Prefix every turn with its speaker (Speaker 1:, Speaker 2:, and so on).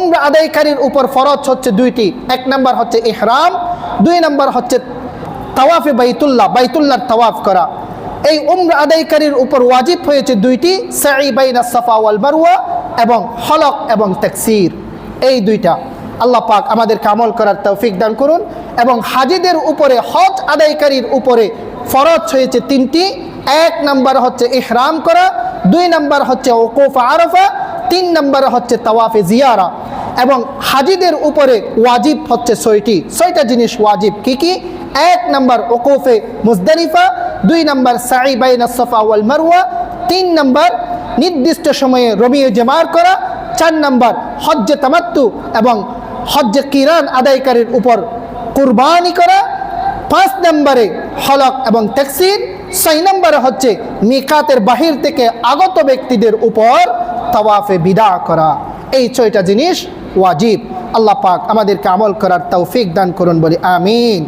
Speaker 1: উমরা আদায়কারীর উপর ফরজ হচ্ছে দুইটি। এক নাম্বার হচ্ছে ইহরাম, দুই নাম্বার হচ্ছে তাওয়াফে বাইতুল্লাহ, বাইতুল্লাহর তাওয়াফ করা। এই উমরা আদায়কারীর উপর ওয়াজিব হয়েছে দুইটি, সাই বাইনা সাফা ওয়াল এবং হলক এবং তাকসির। এই দুইটা আল্লাহ পাক আমাদেরকে আমল করার তৌফিক দান করুন এবং হাজিদের উপরে, হজ আদায়কারীর উপরে ফরজ হয়েছে তিনটি। এক নাম্বার হচ্ছে ইহরাম করা, দুই নাম্বার হচ্ছে ওকুফ আরফা, তিন নাম্বার হচ্ছে তাওয়াফে জিয়ারা। এবং হাজিদের উপরে ওয়াজিব হচ্ছে ছয়টি। ছয়টা জিনিস ওয়াজিব কি কি? এক নম্বর ওকুফে মুজদারিফা দুই নম্বর সাই বাইনা সফা ওয়াল মারওয়া, তিন নম্বর নির্দিষ্ট সময়ে রমিয়ে জমার করা, চার নম্বর হজ্জে তামাত্তু এবং হজ্জে কিরান আদায়কারীর উপর কুরবানি করা, পাঁচ নম্বরে হলক এবং ট্যাক্সির ছয় নম্বরে হচ্ছে মিকাতের বাহির থেকে আগত ব্যক্তিদের উপর তাওয়াফে বিদা করা। এই ছয়টা জিনিস ওয়াজিব। আল্লাহ পাক আমাদেরকে আমল করার তৌফিক দান করুন বলি আমিন।